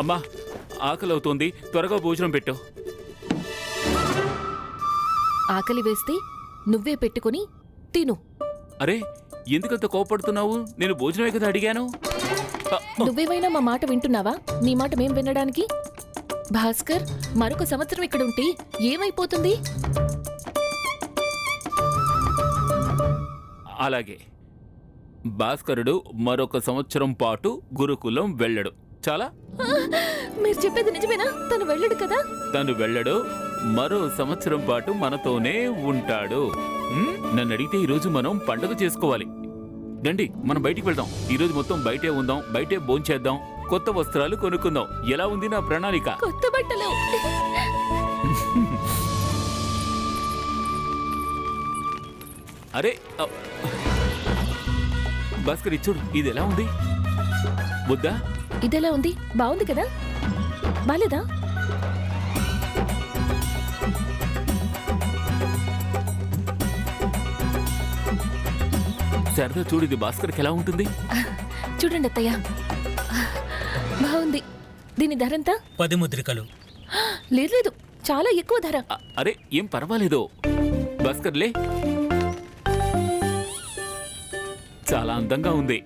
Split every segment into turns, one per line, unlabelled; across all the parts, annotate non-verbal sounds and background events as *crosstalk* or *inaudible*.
అమ్మా ఆకలి అవుతోంది త్వరగా భోజనం పెట్టు.
ఆకలి వేస్తే నువ్వే పెట్టుకొని తిను.
అరే ఎందుకంత కోపడుతున్నావు? నేను భోజనమే కదా అడిగాను.
నువ్వేమైనా మా మాట వింటున్నావా? నీ మాట మేం వినడానికి? భాస్కర్ మరొక సంవత్సరం ఇక్కడ ఉంటే ఏమైపోతుంది?
అలాగే. భాస్కరుడు మరొక సంవత్సరం పాటు గురుకులం వెళ్ళడు. చాలా?
మీరు చెప్పేది నిజమేనా? తను వెళ్ళడు కదా?
తను వెళ్ళడు. మరో సంవత్సరం పాటు మనతోనే ఉంటాడు. ఉమ్, నన్ను అడిగితే ఈరోజు మనం పండుగ చేసుకోవాలి. రండి మనం బయటికి వెళ్దాం. ఈరోజు మొత్తం బయటే ఉందాం బయటే భోంచేద్దాం కొత్త వస్త్రాలు కొనుక్కుందాం. ఎలా ఉంది నా ప్రణాళిక?
కొత్త బట్టలు.
అరే అ, భాస్కర్ ఇచ్చుడు ఇది ఎలా ఉంది? వద్దా?
ఇదెలా ఉంది? బాగుంది కదా? బాలేదా?
సరదా చూడు ఇది భాస్కర్కి ఎలా ఉంటుంది?
చూడండి అత్తయ్య. బాగుంది. దీని ధర ఎంత?
పది ముద్రికలు.
లేదు లేదు. చాలా ఎక్కువ ధర.
అరే ఏం పర్వాలేదు. భాస్కర్లే చాలా అందంగా ఉంది.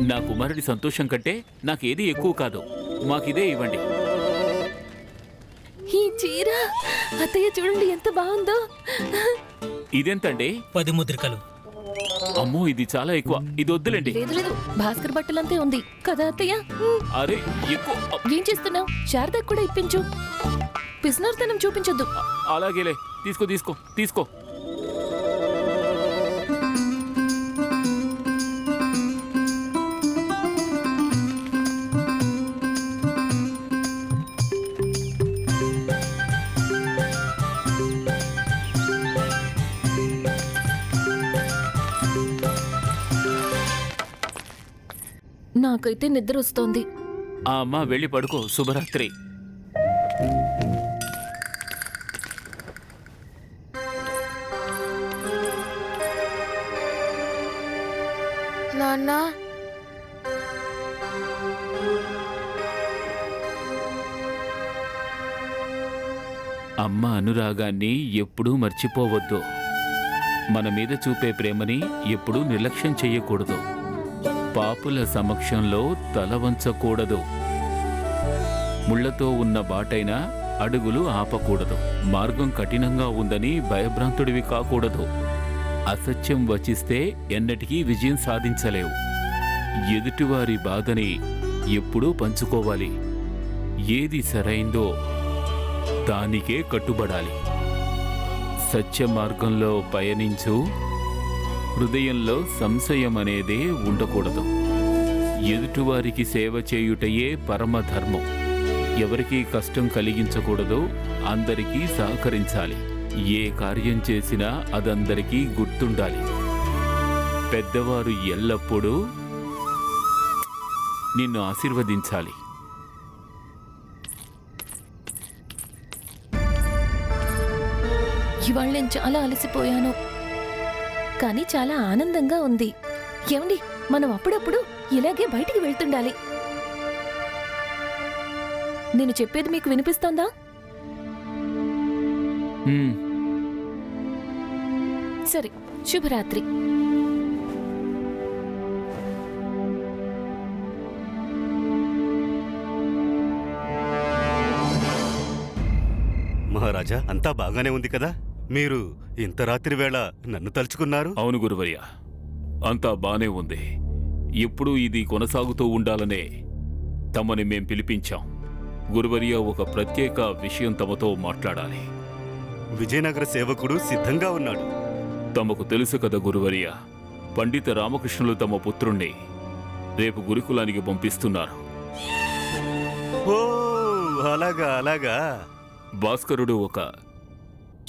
నా కుమారుడి సంతోషం కంటే నాకేది ఎక్కువ కాదు. మాకిదే ఇవ్వండి.
ఈ చీర అత్తయ్య చూడండి ఎంత బాగుందో.
ఇదెంతండి?
పది ముద్రికలు.
అమ్మో ఇది చాలా ఎక్కువ. ఇది వద్దులేండి.
లేదు లేదు భాస్కర్ బట్టలంతే ఉంది. కదా అత్తయ్య.
అరే ఎక్కువ. అ,
ఏం చేస్తున్నావు? శారదకు కూడా ఇప్పించు. పిసినర్తనం చూపించొద్దు.
అలాగేలే తీసుకో తీసుకో తీసుకో.
నాకైతే నిద్ర వస్తోంది
ఆ అమ్మ వెళ్ళి పడుకో. శుభరాత్రి.
నాన్న.
అమ్మ అనురాగాన్ని ఎప్పుడూ మర్చిపోవద్దు. మన మీద చూపే ప్రేమని ఎప్పుడూ నిర్లక్ష్యం చెయ్యకూడదు పాపుల సమక్షంలో తల వంచకూడదు. ముళ్ళతో ఉన్న బాటైనా అడుగులు ఆపకూడదు. మార్గం కఠినంగా ఉందని భయభ్రాంతుడివి కాకూడదు. అసత్యం వచిస్తే ఎన్నటికీ విజయం సాధించలేవు. ఎదుటివారి బాధని ఎప్పుడూ పంచుకోవాలి. ఏది సరైందో దానికే కట్టుబడాలి. సత్య మార్గంలో పయనించు హృదయంలో సంశయం అనేదే ఉండకూడదు. ఎదుటివారికి సేవ చేయుటయే పరమధర్మం. ఎవరికీ కష్టం కలిగించకూడదు అందరికీ సహకరించాలి. ఏ కార్యం చేసినా అదందరికీ గుర్తుండాలి. పెద్దవారు ఎల్లప్పుడూ నిన్ను ఆశీర్వదించాలి.
ఇవాళ నేను చాలా అలసిపోయాను. కానీ చాలా ఆనందంగా ఉంది. ఏమండి మనం అప్పుడప్పుడు ఇలాగే బయటికి వెళ్తుండాలి. నేను చెప్పేది మీకు వినిపిస్తోందా?
హ్మ్.
సరే శుభరాత్రి.
మహారాజా అంతా బాగానే ఉంది కదా? మీరు ఇంత రాత్రి వేళ నన్ను తలుచుకున్నారు?
అవును గురువర్య అంతా బానే ఉంది. ఎప్పుడూ ఇది కొనసాగుతూ ఉండాలనే తమని మేం పిలిపించాం. గురువర్య ఒక ప్రత్యేక విషయం తమతో మాట్లాడాలి.
విజయనగర సేవకుడు సిద్ధంగా ఉన్నాడు.
తమకు తెలుసు కదా గురువర్య పండిత రామకృష్ణులు తమ పుత్రుణ్ణి రేపు గురుకులానికి పంపిస్తున్నారు.
ఓ అలాగా అలాగా.
భాస్కరుడు ఒక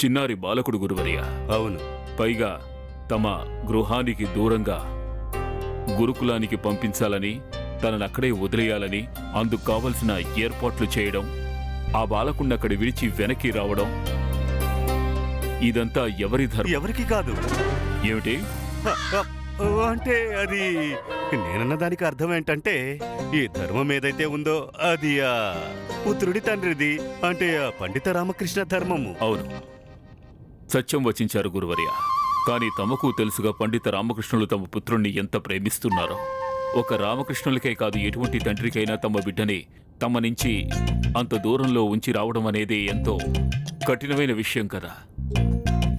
చిన్నారి బాలకుడు గురువర్య.
అవును.
పైగా తమ గృహానికి దూరంగా గురుకులానికి పంపించాలని తనను అక్కడే వదిలేయాలని అందుకు కావలసిన ఏర్పాట్లు చేయడం ఆ బాలకుణ్ణి అక్కడి విడిచి వెనక్కి రావడం ఇదంతా ఎవరి ధర్మం?
ఎవరికి కాదు.
ఏమిటి?
అంటే అది నేనన్న దానికి అర్థం ఏంటంటే ఈ ధర్మం ఏదైతే ఉందో అది ఆ పుత్రుడి తండ్రిది అంటే ఆ పండిత రామకృష్ణ ధర్మము.
అవును. సత్యం వచించారు గురువర్య. కానీ తమకు తెలుసుగా పండిత రామకృష్ణులు తమ పుత్రుణ్ణి ఎంత ప్రేమిస్తున్నారో. ఒక రామకృష్ణులకే కాదు ఎటువంటి తండ్రికైనా తమ బిడ్డని తమ నుంచి అంత దూరంలో ఉంచి రావడం అనేది ఎంతో కఠినమైన విషయం కదా.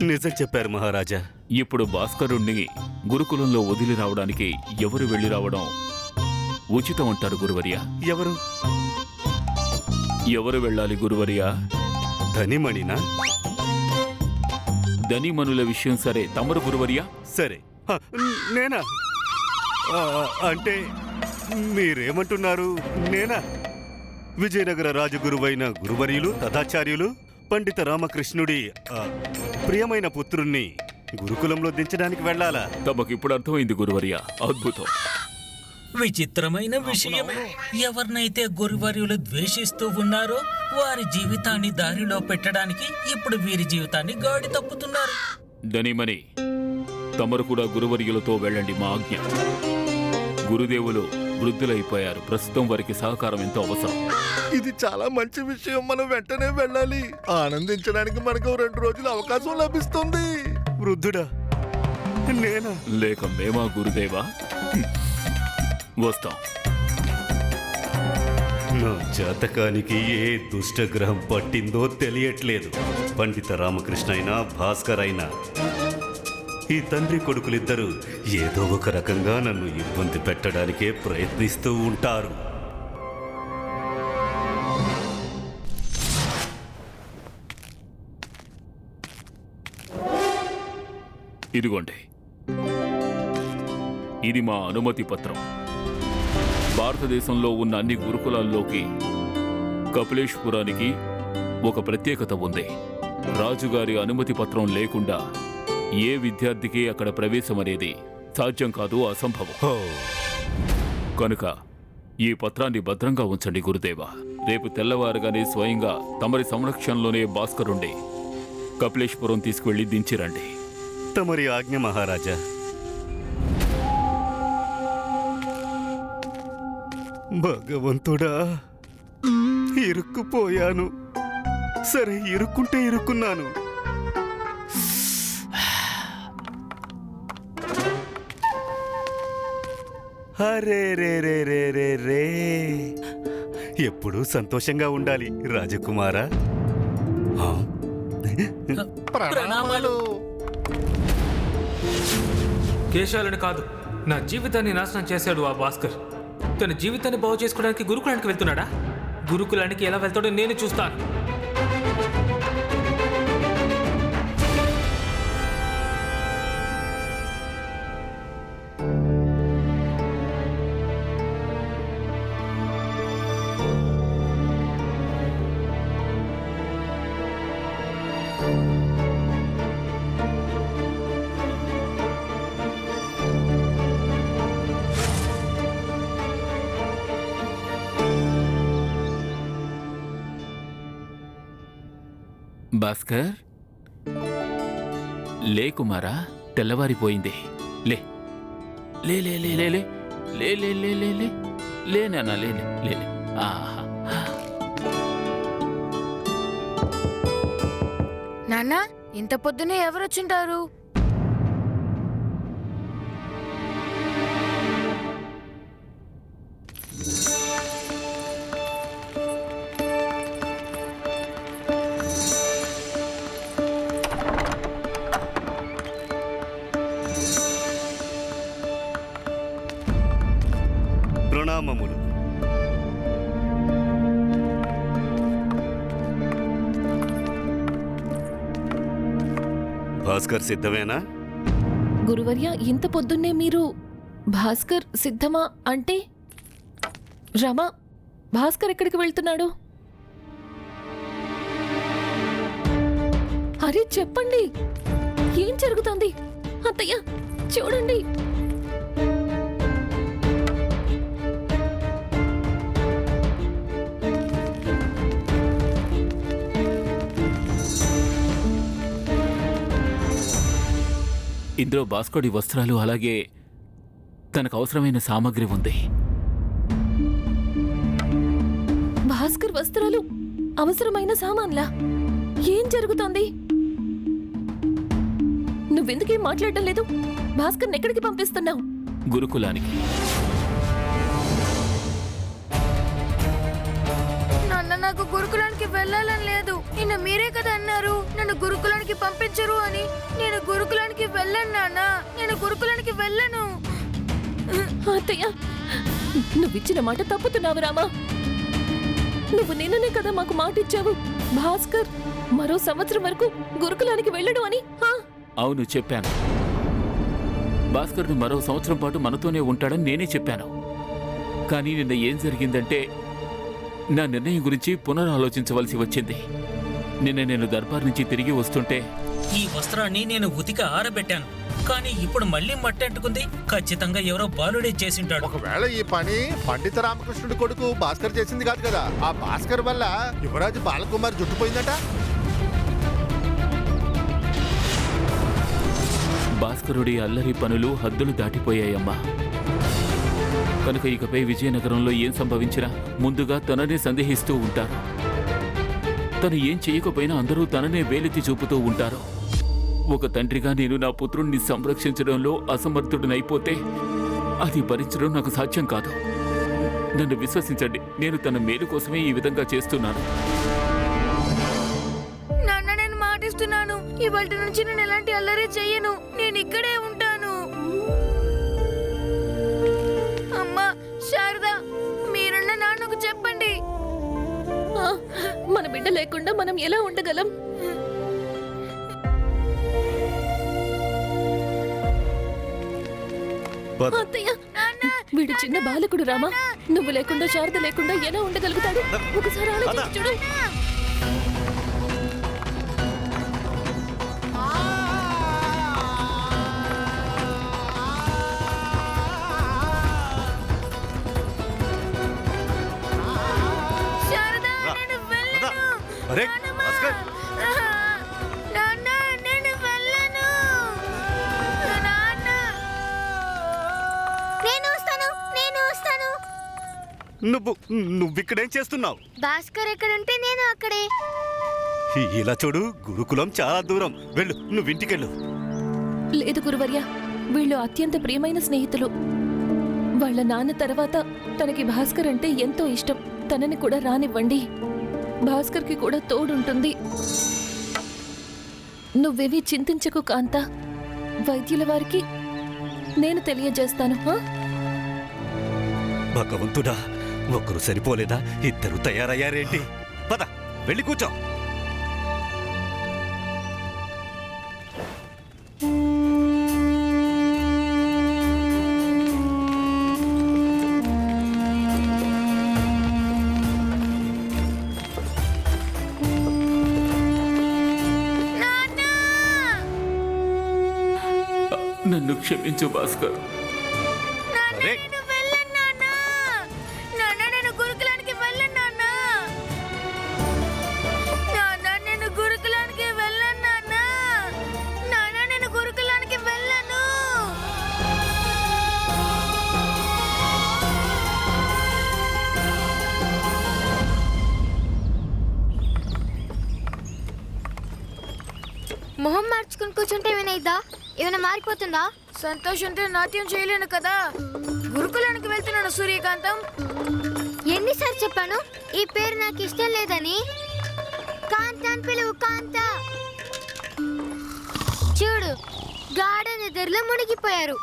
నిజం చెప్పారు మహారాజా.
ఇప్పుడు భాస్కరుణ్ణి గురుకులంలో వదిలి రావడానికి ఎవరు వెళ్ళి రావడం ఉచితం అంటారు గురువర్య?
ఎవరు?
ఎవరు వెళ్ళాలి గురువర్య?
ధనిమణినా?
ధనిమనుల విషయం సరే. తమరు గురువర్య?
సరే. హ, నేనా? ఆ, అంటే మీరేమంటున్నారు? నేనా? విజయనగర రాజగురువైన గురువర్యులు తథాచార్యులు పండిత రామకృష్ణుడి ఆ, ప్రియమైన పుత్రుణ్ణి గురుకులంలో దించడానికి వెళ్ళాలా?
తమకిప్పుడు అర్థమైంది గురువర్య. అద్భుతం.
విచిత్రమైన విషయమే. ఎవరినైతే గురువర్యులు ద్వేషిస్తూ ఉన్నారో వారి జీవితాన్ని దారిలో పెట్టడానికి ఇప్పుడు వీరి జీవితాన్ని గాడి తప్పుతున్నారు.
ధనిమని తమరు కూడా గురువర్యులతో వెళ్ళండి మా ఆజ్ఞ. గురుదేవులు వృద్ధులైపోయారు. ప్రస్తుతం వారికి సహకారం ఎంతో అవసరం.
ఇది చాలా మంచి విషయం. మనం వెంటనే వెళ్ళాలి. ఆనందించడానికి మనకు రెండు రోజులు అవకాశం లభిస్తుంది.
వృద్ధుడా నేనా?
లేక మేమా గురుదేవా. వస్తాం.
నా జాతకానికి ఏ దుష్టగ్రహం పట్టిందో తెలియట్లేదు. పండిత రామకృష్ణ అయినా భాస్కర్ అయినా ఈ తండ్రి కొడుకులిద్దరూ ఏదో ఒక రకంగా నన్ను ఇబ్బంది పెట్టడానికే ప్రయత్నిస్తూ ఉంటారు.
ఇదిగోండి. ఇది మా అనుమతి పత్రం. భారతదేశంలో ఉన్న అన్ని గురుకులాల్లోకి కపిలేశ్పురానికి ఒక ప్రత్యేకత ఉంది. రాజుగారి అనుమతి పత్రం లేకుండా ఏ విద్యార్థికి అక్కడ ప్రవేశం అనేది సాధ్యం కాదు అసంభవం. కనుక ఈ పత్రాన్ని భద్రంగా ఉంచండి గురుదేవా. రేపు తెల్లవారుగానే స్వయంగా తమరి సంరక్షణలోనే భాస్కరుండి కపిలేశ్పురం తీసుకువెళ్ళి దించిరండి.
తమరి ఆజ్ఞ మహారాజా భగవంతుడా ఇరుక్కుపోయాను. సరే ఇరుక్కుంటే ఇరుక్కున్నాను. అరే రే రే రే రే రే. ఎప్పుడూ సంతోషంగా ఉండాలి రాజకుమారా?
ప్రణామాలు.
కేశాలని కాదు నా జీవితాన్ని నాశనం చేశాడు ఆ భాస్కర్. తన జీవితాన్ని బాగు చేసుకోవడానికి గురుకులానికి వెళ్తున్నాడా? గురుకులానికి ఎలా వెళ్తాడో నేను చూస్తాను.
భాస్కర్? లే కుమారా తెల్లవారిపోయింది. లే. లే లే లే లే లే. లే లే లే లే లే. లే నాన్న లే లే లే లే. ఆహా.
నాన్న ఇంత పొద్దునే ఎవరు వచ్చింటారు
పరిణామములు భాస్కర్ సిద్ధమేనా?
గురువర్య ఇంత పొద్దున్నే మీరు భాస్కర్ సిద్ధమా అంటే? రమ భాస్కర్ ఎక్కడికి వెళ్తున్నాడు? అరే చెప్పండి. ఏం జరుగుతోంది? అత్తయ్య చూడండి.
ఇందులో భాస్కరుడి వస్త్రాలు అలాగే తనకు అవసరమైన సామాగ్రి ఉంది.
భాస్కర్ వస్త్రాలు అవసరమైన సామాన్లా? ఏం జరుగుతోంది? నువ్వెందుకేం మాట్లాడటం లేదు? భాస్కర్ ఎక్కడికి పంపిస్తున్నావు?
గురుకులానికి.
నాన్న నాకు గురుకులానికి వెళ్ళాలని లేదు. నిన్న మీరే కదా అన్నారు. నన్ను గురుకులానికి పంపించరు అని. నేను గురుకులానికి వెళ్ళను నాన్న. నేను గురుకులానికి వెళ్ళను.
అత్తయ్య నువ్విచ్చిన మాట తప్పుతున్నావు రామా. నువ్వు నిన్ననే కదా మాకు మాట ఇచ్చావు భాస్కర్ మరో సంవత్సరం వరకు గురుకులానికి వెళ్ళడు అని ఆ?
అవును చెప్పాను. భాస్కర్ని మరో సంవత్సరం పాటు మనతోనే ఉంటాడని నేనే చెప్పాను. కానీ నిన్న ఏం జరిగిందంటే నా నిర్ణయం గురించి పునరాలోచించవలసి వచ్చింది. నిన్న నేను దర్బార్ నుంచి తిరిగి వస్తుంటే
ఈ వస్త్రాన్ని నేను ఉతికి ఆరబెట్టాను. కానీ ఇప్పుడు మళ్ళీ మట్టి అంటుకుంది ఖచ్చితంగా ఎవరో బాలుడే చేసింటాడు.
ఒకవేళ ఈ పని పండిత రామకృష్ణుడి కొడుకు భాస్కర్ చేసింది కాదు కదా. ఆ భాస్కర్ వల్ల యువరాజు బాలకుమార్ జుట్టుపోయిందట.
భాస్కరుడి అల్లరి పనులు హద్దులు దాటిపోయాయమ్మా. కనుక ఇకపై విజయనగరంలో ఏం సంభవించినా ముందుగా తననే సందేహిస్తూ ఉంటారు. తను ఏం చేయకపోయినా అందరూ తననే వేలెత్తి చూపుతూ ఉంటారు. ఒక తండ్రిగా నేను నా పుత్రుణ్ణి సంరక్షించడంలో అసమర్థుడినైపోతే అది భరించడం నాకు సాధ్యం కాదు. నన్ను విశ్వసించండి నేను తన మేలు కోసమే ఈ విధంగా చేస్తున్నాను.
నాన్న నేను మాటిస్తున్నాను. ఇవాళ నుంచి నేను ఎలాంటి అల్లరి చెయ్యను. నేను ఇక్కడే
మన బిడ్డ లేకుండా మనం ఎలా ఉండగలం. అత్తయ్య వీడు చిన్న బాలకుడు రామా. నువ్వు లేకుండా శారద లేకుండా ఎలా ఉండగలుగుతాడు? ఒకసారి ఆలోచించి చూడు.
నువ్వు నువ్విక్కడేం చేస్తున్నావు?
భాస్కర్ ఎక్కడుంటే నేను అక్కడే.
ఇలా చూడు గురుకులం చాలా దూరం. వెళ్ళు నువ్వు ఇంటికెళ్ళు.
లేదు గురువర్య వీళ్ళు అత్యంత ప్రియమైన స్నేహితులు. వాళ్ళ నాన్న తర్వాత తనకి భాస్కర్ అంటే ఎంతో ఇష్టం. తనని కూడా రానివ్వండి. భాస్కర్కి కూడా తోడుంటుంది. నువ్వేవి చింతించకు కాంత. వైద్యుల వారికి నేను తెలియజేస్తాను?
భగవంతుడా ఒక్కరు సరిపోలేదా? ఇద్దరు తయారయ్యారేంటి? పద వెళ్ళి కూర్చో.
నాన్న!
నన్ను క్షమించు భాస్కర్.
మొహం మార్చుకుని కూర్చుంటే ఏమైనా ఏమైనా మారిపోతుందా?
సంతోషంతో నాట్యం చేయలేను కదా. గురుకులానికి వెళ్తున్నాను సూర్యకాంతం.
ఎన్నిసార్లు చెప్పాను? ఈ పేరు నాకు ఇష్టం లేదని. కాంత అని పిలువు కాంత. చూడు గార్డెన్ ఎదురులో మునిగిపోయారు.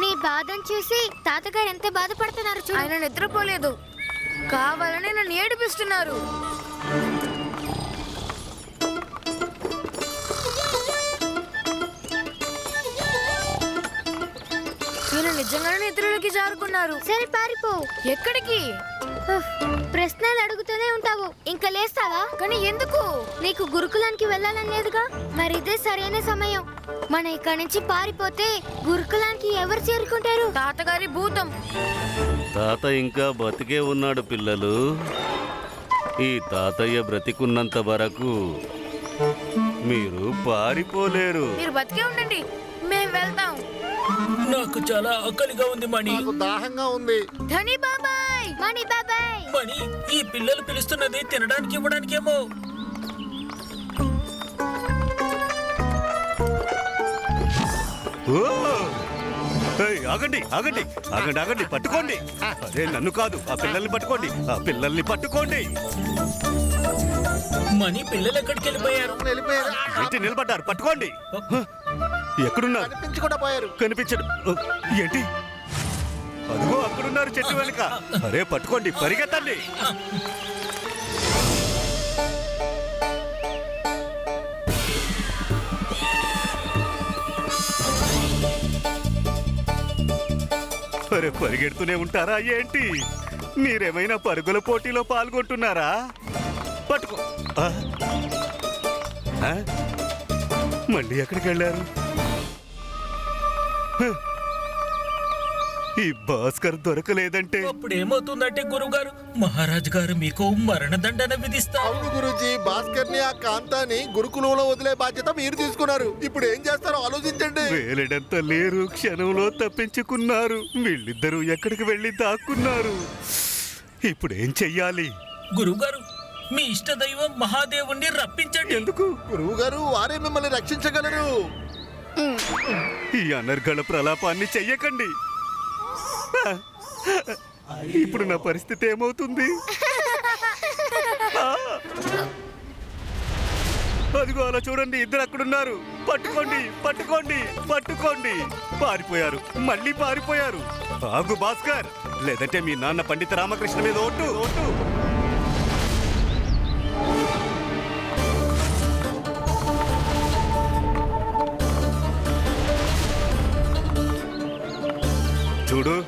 నీ బాధను చూసి తాతగారు ఎంత బాధపడుతున్నారు చూడు.
ఆయన నిద్రపోలేదు. కావాలని నన్ను ఏడిపిస్తున్నారు. నిజంగానే నిద్రలోకి జారుకున్నారు.
సరే పారిపో.
ఎక్కడికి?
ప్రశ్నలు అడుగుతూనే ఉంటావు. ఇంకా లేస్తావా?
కానీ ఎందుకు?
నీకు గురుకులానికి వెళ్ళాలని లేదుగా? మరి ఇదే సరైన సమయం. మన ఇక్కడి నుంచి పారిపోతే గురుకులానికి ఎవరు చేరుకుంటారు?
తాతగారి భూతం.
తాత ఇంకా బతికే ఉన్నాడు పిల్లలు. ఈ తాతయ్య బ్రతికున్నంత వరకు మీరు పారిపోలేరు.
మీరు బతికే ఉండండి. మేము వెళ్తాం.
నాకు చాలా ఆకలిగా ఉంది మణి.
నాకు దాహంగా ఉంది.
ధని బాబాయ్
మణి బాబాయ్.
మణి ఈ పిల్లలు పిలుస్తున్నది తినడానికి ఇవ్వడానికేమో.
ఓ! ఏయ్, ఆగండి ఆగండి ఆగండి ఆగండి పట్టుకోండి. అదే నన్ను కాదు ఆ పిల్లల్ని పట్టుకోండి ఆ పిల్లల్ని పట్టుకోండి.
మణి పిల్లలు ఎక్కడికి వెళ్ళిపోయారు?
వెళ్ళిపోయారు.
ఏంటి నిలబడ్డారు? పట్టుకోండి! ఎక్కడున్నారు?
కనిపించకుండా పోయారు.
కనిపించడు. ఏంటి? అదిగో అక్కడున్నారు చెట్టు వెనుక. అరే పట్టుకోండి పరిగెత్తండి. అరే పరిగెడుతూనే ఉంటారా? ఏంటి? మీరేమైనా పరుగుల పోటీలో పాల్గొంటున్నారా? పట్టుకో. ఆ? ఆ? మళ్ళీ ఎక్కడికి వెళ్ళారు? హ. ఈ భాస్కర్ దొరకలేదంటే.
అప్పుడు ఏమవుతుందంటే గురుగారు మహారాజు గారు మీకు మరణదండన విధిస్తారు.
అవును గురుజీ భాస్కర్ని ఆ కాంతాని గురుకులంలో వదిలే బాధ్యత మీరు తీసుకున్నారు. ఇప్పుడు ఏం చేస్తారో ఆలోచించండి.
వేలడంత లేరు క్షణంలో తప్పించుకున్నారు. వీళ్ళిద్దరూ ఎక్కడికి వెళ్ళి దాక్కున్నారు? ఇప్పుడు ఏం చెయ్యాలి?
గురుగారు మీ ఇష్ట దైవం మహాదేవుణ్ణి రప్పించండి.
ఎందుకు?
గురువు గారు వారే మిమ్మల్ని రక్షించగలరు.
ఈ అనర్గళ ప్రలాపాన్ని చెయ్యకండి. ఇప్పుడు నా పరిస్థితి ఏమవుతుంది! అదిగో అలా చూడండి ఇద్దరు అక్కడున్నారు. పట్టుకోండి పట్టుకోండి పట్టుకోండి. పారిపోయారు మళ్ళీ పారిపోయారు. ఆగు భాస్కర్. లేదంటే మీ నాన్న పండిత రామకృష్ణ మీద ఓటు ఓటు. చూడు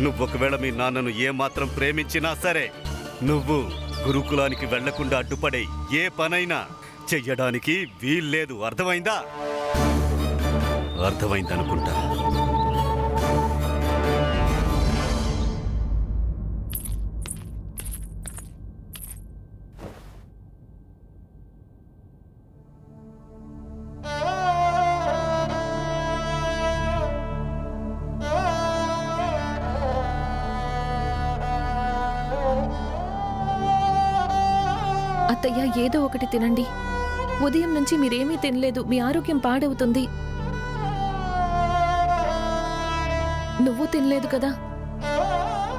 నువ్వు ఒకవేళ మీ నాన్నను ఏ మాత్రం ప్రేమించినా సరే నువ్వు గురుకులానికి వెళ్ళకుండా అడ్డుపడే ఏ పనైనా చెయ్యడానికి వీల్లేదు. అర్థమైందా? అర్థమైందనుకుంటా.
ఏదో ఒకటి తినండి. ఉదయం నుంచి మీరేమీ తినలేదు మీ ఆరోగ్యం పాడవుతుంది. నువ్వు తినలేదు కదా?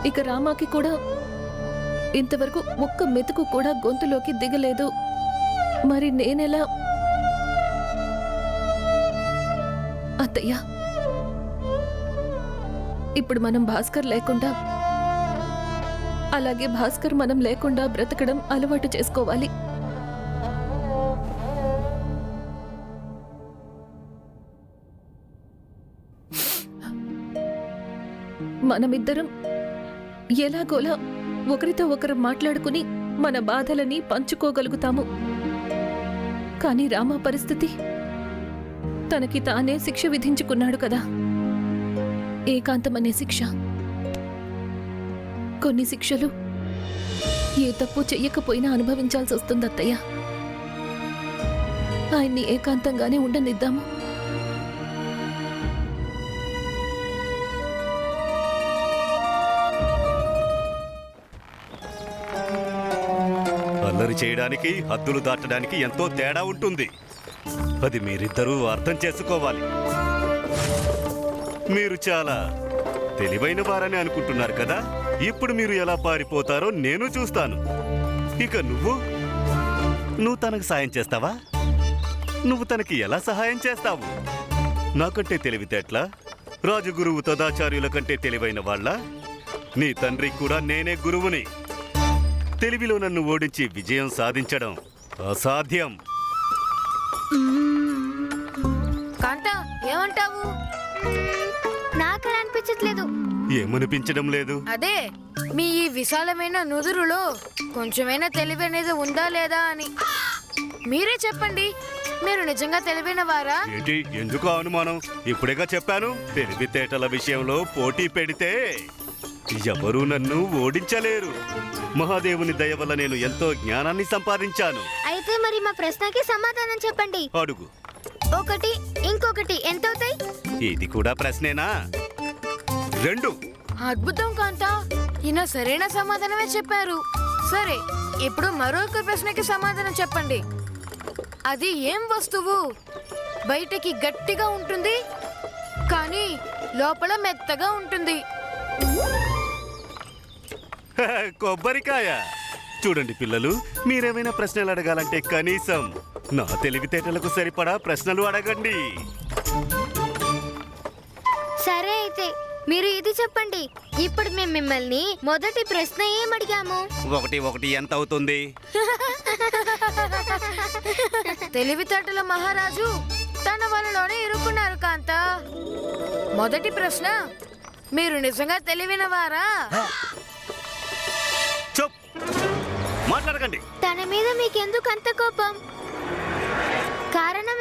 ఇక రామాకి కూడా ఇంతవరకు ఒక్క మెతుకు కూడా గొంతులోకి దిగలేదు. మరి నేనెలా? అత్తయ్య ఇప్పుడు మనం భాస్కర్ లేకుండా అలాగే భాస్కర్ మనం లేకుండా బ్రతకడం అలవాటు చేసుకోవాలి. మనమిద్దరం ఎలాగోలా ఒకరితో ఒకరు మాట్లాడుకుని మన బాధలని పంచుకోగలుగుతాము. కానీ రామ పరిస్థితి తనకి తానే శిక్ష విధించుకున్నాడు కదా. ఏకాంతమనే శిక్ష. కొన్ని శిక్షలు ఏ తప్పు చెయ్యకపోయినా అనుభవించాల్సి వస్తుంది అత్తయ్య. ఆయన్ని ఏకాంతంగానే ఉండనిద్దాము.
పని చేయడానికి హద్దులు దాటడానికి ఎంతో తేడా ఉంటుంది. అది మీరిద్దరూ అర్థం చేసుకోవాలి. మీరు చాలా తెలివైన వారని అనుకుంటున్నారు కదా? ఇప్పుడు మీరు ఎలా పారిపోతారో నేను చూస్తాను. ఇక నువ్వు? నువ్వు తనకు సాయం చేస్తావా? నువ్వు తనకి ఎలా సహాయం చేస్తావు? నాకంటే తెలివితేట్లా రాజుగురువు తదాచార్యుల కంటే తెలివైన వాళ్ళ? నీ తండ్రి కూడా నేనే గురువుని. తెలివిలో నన్ను ఓడించి విజయం సాధించడం అసాధ్యం.
కాంత ఏమంటావు?
నాకు అలా అనిపించట్లేదు
ఏమనిపించడం లేదు?
అదే మీ ఈ విశాలమైన నుదురులో కొంచెమైనా తెలివి అనేది ఉందా లేదా అని. మీరే చెప్పండి మీరు నిజంగా తెలివైన వారా
ఏంటి ఎందుకు అనుమానం? ఇప్పుడేగా చెప్పాను తెలివితేటల విషయంలో పోటీ పెడితే ఎవరూ నన్ను ఓడించలేరు. మహాదేవుని దయ వల్ల నేను ఎంతో జ్ఞానాన్ని సంపాదించాను.
అయితే మరి మా ప్రశ్నకి సమాధానం చెప్పండి.
అడుగు.
ఒకటి ఇంకొకటి ఎంత అవుతాయి
ఇది కూడా ప్రశ్నేనా? రెండు.
అద్భుతం కాంత. ఈయన సరైన సమాధానమే చెప్పారు. సరే ఇప్పుడు మరొక ప్రశ్నకి సమాధానం చెప్పండి. అది ఏం వస్తువు? బయటకి గట్టిగా ఉంటుంది కానీ లోపల మెత్తగా ఉంటుంది.
కొబ్బరికాయ. చూడండి పిల్లలు మీరేమైనా ప్రశ్నలు అడగాలంటే కనీసం నా తెలివితేటలకు సరిపడా ప్రశ్నలు అడగండి.
సరే అయితే మీరు ఇది చెప్పండి. ఇప్పుడు మేము మిమ్మల్ని మొదటి ప్రశ్న ఏం అడిగాము?
ఒకటి ఒకటి ఎంత అవుతుంది? *laughs*
తెలివితేటల మహారాజు తన వలలోనే ఇరుక్కున్నారు కాంత. మొదటి ప్రశ్న మీరు నిజంగా తెలివినవారా?
మాట్లాడకండి.
తన మీద మీకెందుకు అంత కోపం? కారణం